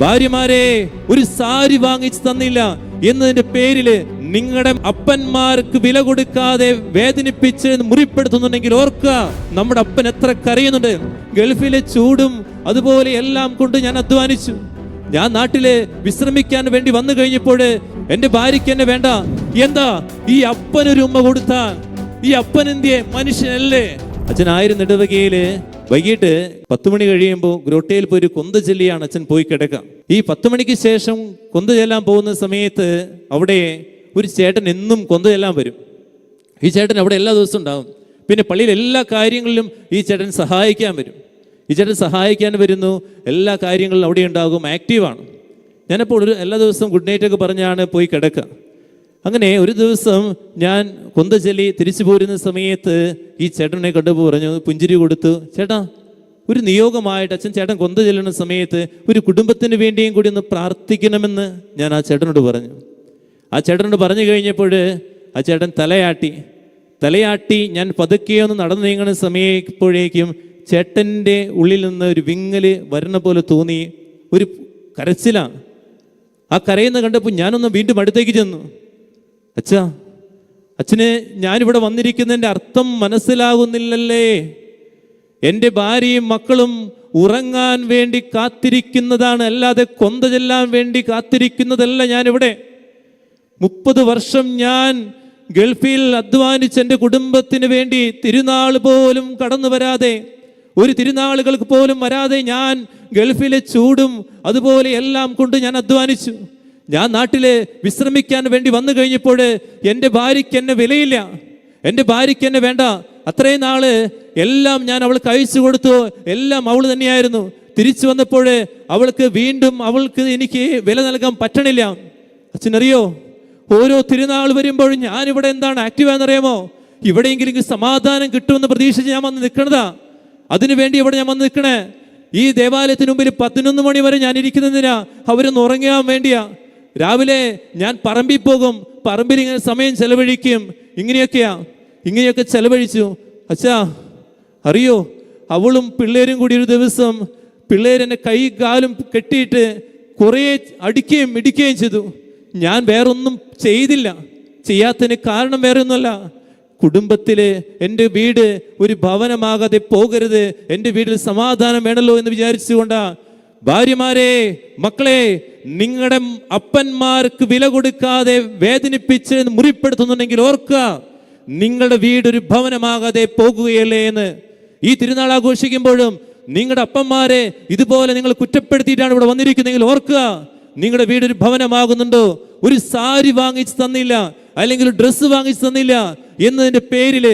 ഭാര്യമാരെ ഒരു സാരി വാങ്ങിച്ചു തന്നില്ല എന്നതിന്റെ പേരിൽ നിങ്ങളുടെ അപ്പന്മാർക്ക് വില കൊടുക്കാതെ വേദനിപ്പിച്ച് മുറിപ്പെടുത്തുന്നുണ്ടെങ്കിൽ ഓർക്കുക നമ്മുടെ അപ്പൻ എത്ര കരയുന്നുണ്ട്. ഗൾഫിലെ ചൂടും അതുപോലെ എല്ലാം കൊണ്ട് ഞാൻ അധ്വാനിച്ചു. ഞാൻ നാട്ടിൽ വിശ്രമിക്കാൻ വേണ്ടി വന്നു കഴിഞ്ഞപ്പോൾ എന്റെ ഭാര്യയ്ക്ക് എന്നെ വേണ്ട. എന്താ? ഈ അപ്പനൊരു ഉമ്മ കൊടുത്താൽ ഈ അപ്പൻ എന്തിയെ? മനുഷ്യനല്ലേ. അച്ഛനായിരുന്നു നെടുവകയിൽ വൈകിട്ട് പത്ത് മണി കഴിയുമ്പോൾ ഗ്രോട്ടയിൽ പോയി ഒരു കൊന്ത ചെല്ലിയാണ് അച്ഛൻ പോയി കിടക്കാം ഈ പത്ത് മണിക്ക് ശേഷം കൊന്ത ചെല്ലാൻ പോകുന്ന സമയത്ത് അവിടെ ഒരു ചേട്ടൻ എന്നും കൊന്ത ചെല്ലാൻ വരും. ഈ ചേട്ടൻ അവിടെ എല്ലാ ദിവസവും ഉണ്ടാകും പിന്നെ പള്ളിയിൽ എല്ലാ കാര്യങ്ങളിലും ഈ ചേട്ടൻ സഹായിക്കാൻ വരും. ഈ ചേട്ടൻ സഹായിക്കാൻ വരുന്നു. എല്ലാ കാര്യങ്ങളിലും അവിടെ ഉണ്ടാകും. ആക്റ്റീവാണ്. ഞാനപ്പോൾ ഒരു എല്ലാ ദിവസവും ഗുഡ് നൈറ്റ് ഒക്കെ പറഞ്ഞാണ് പോയി കിടക്കുക. അങ്ങനെ ഒരു ദിവസം ഞാൻ കുന്തചെല്ലി തിരിച്ചു പോരുന്ന സമയത്ത് ഈ ചേട്ടനെ കണ്ടു പറഞ്ഞു പുഞ്ചിരി കൊടുത്തു. ചേട്ടാ ഒരു നിയോഗമായിട്ട് അച്ഛൻ ചേട്ടൻ കൊന്ത ചെല്ലുന്ന സമയത്ത് ഒരു കുടുംബത്തിന് വേണ്ടിയും കൂടി ഒന്ന് പ്രാർത്ഥിക്കണമെന്ന് ഞാൻ ആ ചേട്ടനോട് പറഞ്ഞു. ആ ചേട്ടനോട് പറഞ്ഞു കഴിഞ്ഞപ്പോൾ ആ ചേട്ടൻ തലയാട്ടി. തലയാട്ടി ഞാൻ പതുക്കെ ഒന്ന് നടന്നു നീങ്ങുന്ന സമയപ്പോഴേക്കും ചേട്ടന്റെ ഉള്ളിൽ നിന്ന് ഒരു വിങ്ങൽ വരണ പോലെ തോന്നി. ഒരു കരച്ചിലാണ്. ആ കരയുന്ന കണ്ടപ്പോൾ ഞാനൊന്ന് വീണ്ടും അടുത്തേക്ക് ചെന്നു. അച്ഛാ അച്ഛന് ഞാനിവിടെ വന്നിരിക്കുന്നതിന്റെ അർത്ഥം മനസ്സിലാകുന്നില്ലല്ലേ എന്റെ ഭാര്യയും മക്കളും ഉറങ്ങാൻ വേണ്ടി കാത്തിരിക്കുന്നതാണ് അല്ലാതെ കൊന്ത ചെല്ലാൻ വേണ്ടി കാത്തിരിക്കുന്നതല്ല ഞാനിവിടെ. മുപ്പത് വർഷം ഞാൻ ഗൾഫിൽ അധ്വാനിച്ച് എന്റെ കുടുംബത്തിന് വേണ്ടി തിരുനാൾ പോലും കടന്നു വരാതെ ഒരു തിരുനാളുകൾക്ക് പോലും വരാതെ ഞാൻ ഗൾഫിലെ ചൂടും അതുപോലെ എല്ലാം കൊണ്ട് ഞാൻ അധ്വാനിച്ചു. ഞാൻ നാട്ടിൽ വിശ്രമിക്കാൻ വേണ്ടി വന്നു കഴിഞ്ഞപ്പോൾ എന്റെ ഭാര്യയ്ക്ക് എന്നെ വിലയില്ല. എന്റെ ഭാര്യയ്ക്ക് എന്നെ വേണ്ട. അത്രയും നാൾ എല്ലാം ഞാൻ അവൾക്ക് അയച്ചു കൊടുത്തു. എല്ലാം അവൾ തന്നെയായിരുന്നു. തിരിച്ചു വന്നപ്പോൾ അവൾക്ക് വീണ്ടും അവൾക്ക് എനിക്ക് വില നൽകാൻ പറ്റണില്ല. അച്ഛനറിയോ? ഓരോ തിരുനാൾ വരുമ്പോഴും ഞാനിവിടെ എന്താണ് ആക്റ്റീവാന്നറിയാമോ ഇവിടെയെങ്കിലും സമാധാനം കിട്ടുമെന്ന് പ്രതീക്ഷിച്ച് ഞാൻ വന്ന് നിൽക്കണതാ. അതിനുവേണ്ടി ഇവിടെ ഞാൻ വന്ന് നിൽക്കണേ. ഈ ദേവാലയത്തിന് മുമ്പിൽ പതിനൊന്ന് മണി വരെ ഞാൻ ഇരിക്കുന്നതിനാ. അവരൊന്ന് ഉറങ്ങാൻ വേണ്ടിയാ. രാവിലെ ഞാൻ പറമ്പിൽ പോകും. പറമ്പിൽ ഇങ്ങനെ സമയം ചെലവഴിക്കും. ഇങ്ങനെയൊക്കെയാ. ഇങ്ങനെയൊക്കെ ചെലവഴിച്ചു. അച്ഛാ അറിയോ? അവളും പിള്ളേരും കൂടി ഒരു ദിവസം പിള്ളേരെന്നെ കൈ കാലും കെട്ടിയിട്ട് കുറേ അടിക്കുകയും ഇടിക്കുകയും ചെയ്തു. ഞാൻ വേറൊന്നും ചെയ്തില്ല. ചെയ്യാത്തതിന് കാരണം വേറെ ഒന്നുമല്ല കുടുംബത്തിലെ എന്റെ വീട് ഒരു ഭവനമാകാതെ പോകരുത്. എന്റെ വീട്ടിൽ സമാധാനം വേണല്ലോ എന്ന് വിചാരിച്ചുകൊണ്ടാ ഭാര്യമാരെ മക്കളെ നിങ്ങളുടെ അപ്പന്മാർക്ക് വില കൊടുക്കാതെ വേദനിപ്പിച്ച് മുറിപ്പെടുത്തുന്നുണ്ടെങ്കിൽ ഓർക്കുക നിങ്ങളുടെ വീട് ഒരു ഭവനമാകാതെ പോകുകയല്ലേ എന്ന്. ഈ തിരുനാൾ ആഘോഷിക്കുമ്പോഴും നിങ്ങളുടെ അപ്പന്മാരെ ഇതുപോലെ നിങ്ങൾ കുറ്റപ്പെടുത്തിയിട്ടാണ് ഇവിടെ വന്നിരിക്കുന്നതെങ്കിൽ ഓർക്കുക നിങ്ങളുടെ വീട് ഒരു ഭവനമാകുന്നുണ്ടോ? ഒരു സാരി വാങ്ങിച്ചു തന്നില്ല അല്ലെങ്കിൽ ഡ്രസ്സ് വാങ്ങിച്ചു തന്നില്ല എന്നതിന്റെ പേരിൽ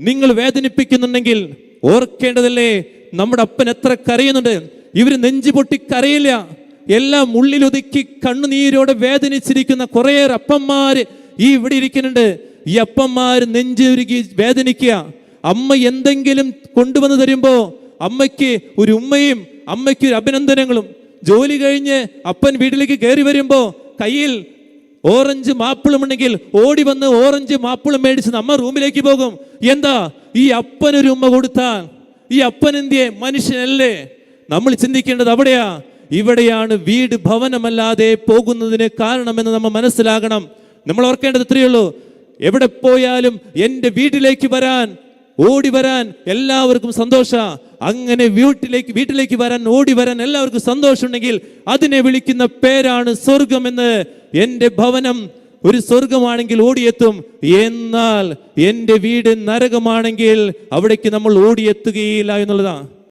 നിങ്ങൾ വേദനിപ്പിക്കുന്നുണ്ടെങ്കിൽ ഓർക്കേണ്ടതല്ലേ നമ്മുടെ അപ്പൻ എത്ര കരയുന്നുണ്ട്. ഇവർ നെഞ്ചു പൊട്ടി കരയില്ല. എല്ലാം ഉള്ളിലൊതുക്കി കണ്ണുനീരോടെ വേദനിച്ചിരിക്കുന്ന കുറേയേറെ അപ്പന്മാര് ഈ ഇവിടെ ഇരിക്കുന്നുണ്ട്. ഈ അപ്പന്മാര് നെഞ്ചുരുകി വേദനിക്കുക. അമ്മ എന്തെങ്കിലും കൊണ്ടുവന്ന് തരുമ്പോൾ അമ്മയ്ക്ക് ഒരു ഉമ്മയും അമ്മയ്ക്ക് ഒരു അഭിനന്ദനങ്ങളും. ജോലി കഴിഞ്ഞ് അപ്പൻ വീട്ടിലേക്ക് കയറി വരുമ്പോൾ കയ്യിൽ ഓറഞ്ച് മാപ്പിളും ഉണ്ടെങ്കിൽ ഓടി വന്ന് ഓറഞ്ച് മാപ്പിളും മേടിച്ച് നമ്മ റൂമിലേക്ക് പോകും. എന്താ? ഈ അപ്പനൊരു ഉമ്മ കൊടുത്താൽ ഈ അപ്പൻ എന്തിയെ? മനുഷ്യനല്ലേ? നമ്മൾ ചിന്തിക്കേണ്ടത് അവിടെയാ. ഇവിടെയാണ് വീട് ഭവനമല്ലാതെ പോകുന്നതിന് കാരണമെന്ന് നമ്മൾ മനസ്സിലാകണം. നമ്മൾ ഓർക്കേണ്ടത് ഇത്രയേ ഉള്ളൂ. എവിടെ പോയാലും എന്റെ വീട്ടിലേക്ക് വരാൻ ഓടി വരാൻ എല്ലാവർക്കും സന്തോഷ. അങ്ങനെ വീട്ടിലേക്ക് വീട്ടിലേക്ക് വരാൻ ഓടി വരാൻ എല്ലാവർക്കും സന്തോഷമുണ്ടെങ്കിൽ അതിനെ വിളിക്കുന്ന പേരാണ് സ്വർഗമെന്ന് എന്റെ ഭവനം ഒരു സ്വർഗമാണെങ്കിൽ ഓടിയെത്തും. എന്നാൽ എന്റെ വീട് നരകമാണെങ്കിൽ അവിടേക്ക് നമ്മൾ ഓടിയെത്തുകയില്ല എന്നുള്ളതാണ്